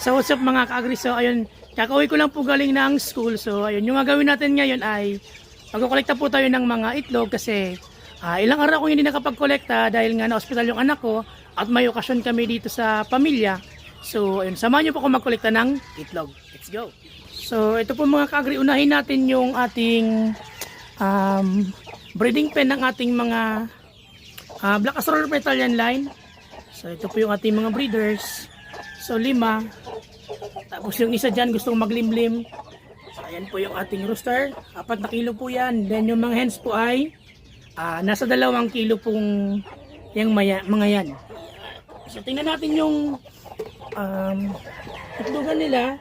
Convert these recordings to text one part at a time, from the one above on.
So what's up mga ka-agri? So ayun, kakauwi ko lang po galing ng school. So ayun, yung gagawin natin ngayon ay magkukolekta po tayo ng mga itlog kasi ah, ilang araw akong hindi nakapag-kolekta dahil nga na-hospital yung anak ko at may okasyon kami dito sa pamilya. So ayun, samahan niyo po ako magkolekta ng itlog. Let's go! So ito po mga ka-agri, unahin natin yung ating um, breeding pen ng ating mga ah, Black Astrolor Italian line. So ito po yung ating mga breeders. So lima. Tapos yung isa dyan gustong maglimlim. So ayan po yung ating rooster. Apat na kilo po yan. Then yung mga hens po ay ah, nasa dalawang kilo pong yung maya, mga yan. So tingnan natin yung um, itlogan nila.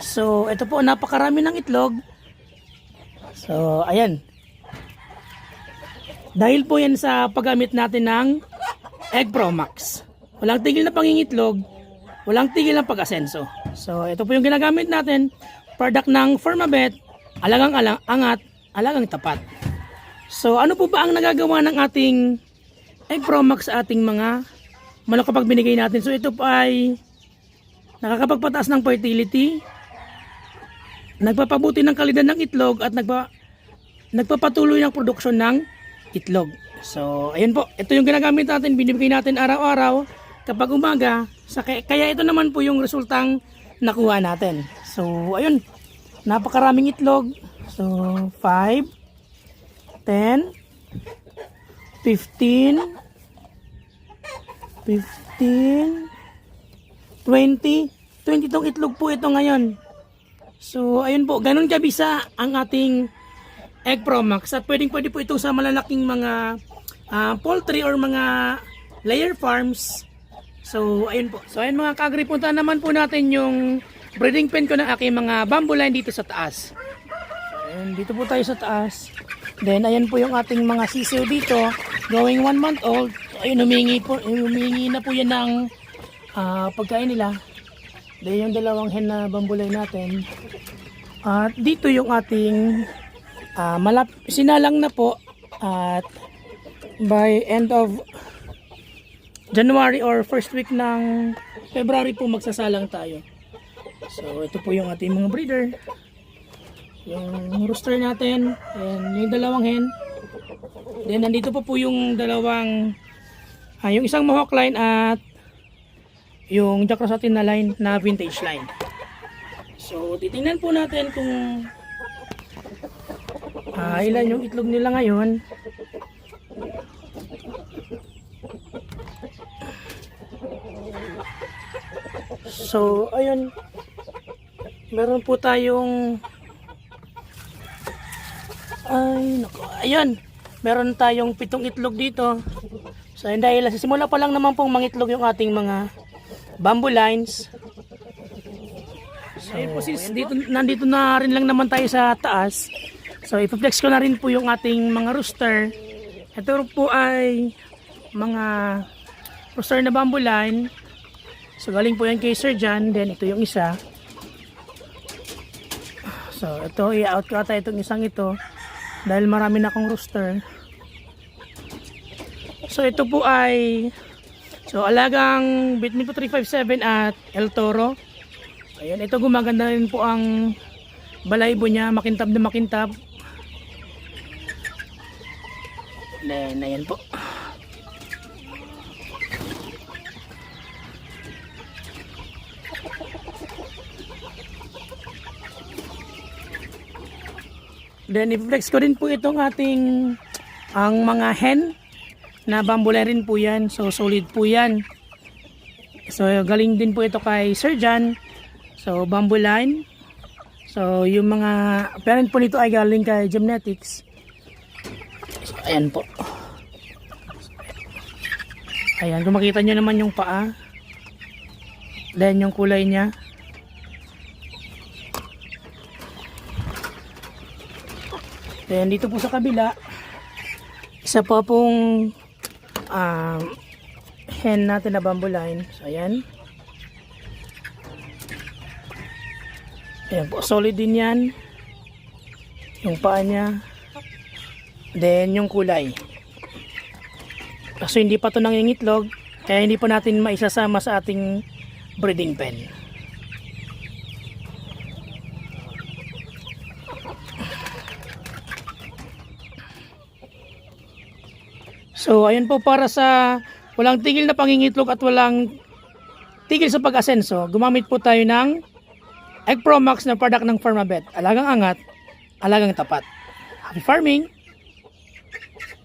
So ito po napakarami ng itlog. So ayan. Dahil po yan sa paggamit natin ng Egg Pro Max. Walang tigil na pangingitlog, walang tigil na pag-asenso. So ito po yung ginagamit natin, product ng Formabet, alagang alang, angat, alagang tapat. So ano po ba ang nagagawa ng ating Egg Pro Max sa ating mga manok kapag binigay natin? So ito po ay nakakapagpataas ng fertility, nagpapabuti ng kalidad ng itlog at nagpa, nagpapatuloy ng produksyon ng itlog. So, ayun po. Ito yung ginagamit natin, binibigay natin araw-araw kapag umaga. Sa, kaya ito naman po yung resultang nakuha natin. So, ayun. Napakaraming itlog. So, 5, 10, 15, 15, 20, 20 tong itlog po ito ngayon. So, ayun po, ganun kabisa ang ating Egg Pro Max at pwedeng pwede po ito sa malalaking mga ah, poultry or mga layer farms. So, ayun po. So, ayun mga kagri, punta naman po natin yung breeding pen ko ng aking mga bamboo line dito sa taas. Ayun, dito po tayo sa taas. Then, ayan po yung ating mga sisiw dito. Going one month old. Ayun, humingi, po, humingi na po yan ng ah, pagkain nila. Then, yung dalawang hen na bamboo line natin. At dito yung ating ah malap sinalang na po at by end of January or first week ng February po magsasalang tayo. So ito po yung ating mga breeder. Yung rooster natin, and yung dalawang hen. Then nandito po po yung dalawang ah, yung isang Mohawk line at yung Jack na line na vintage line. So titingnan po natin kung Ah, ilan yung itlog nila ngayon? So, ayun. Meron po tayong ay, nako. Ayun. Meron tayong pitong itlog dito. So, yun dahil sa simula pa lang naman pong mangitlog yung ating mga bamboo lines. So, ayun po sis, dito, nandito na rin lang naman tayo sa taas. So, ipaplex ko na rin po yung ating mga rooster. Ito po ay mga rooster na bamboo line. So, galing po yan kay Sir John. Then, ito yung isa. So, ito, i-out ko ata itong isang ito. Dahil marami na akong rooster. So, ito po ay So, alagang Bitmin po 357 at El Toro. Ayan, ito gumaganda rin po ang balaybo niya, makintab na makintab. Then, ayan po. Then, i-flex ko rin po itong ating ang mga hen na bambula rin po yan. So, solid po yan. So, galing din po ito kay Sir John. So, bamboo line. So, yung mga parent po nito ay galing kay Gymnetics. Ayan po. Ayan, kung makita nyo naman yung paa. Then, yung kulay niya. Then, dito po sa kabila, isa pa pong um, hen natin na bamboo line. So, ayan. Ayan po, solid din yan. Yung paa niya. Then, yung kulay. Kaso hindi pa to nangingitlog, kaya hindi pa natin maisasama sa ating breeding pen. So, ayun po para sa walang tigil na pangingitlog at walang tigil sa pag-asenso, gumamit po tayo ng Egg Pro Max na product ng Pharmabet. Alagang angat, alagang tapat. Happy farming! Thank you.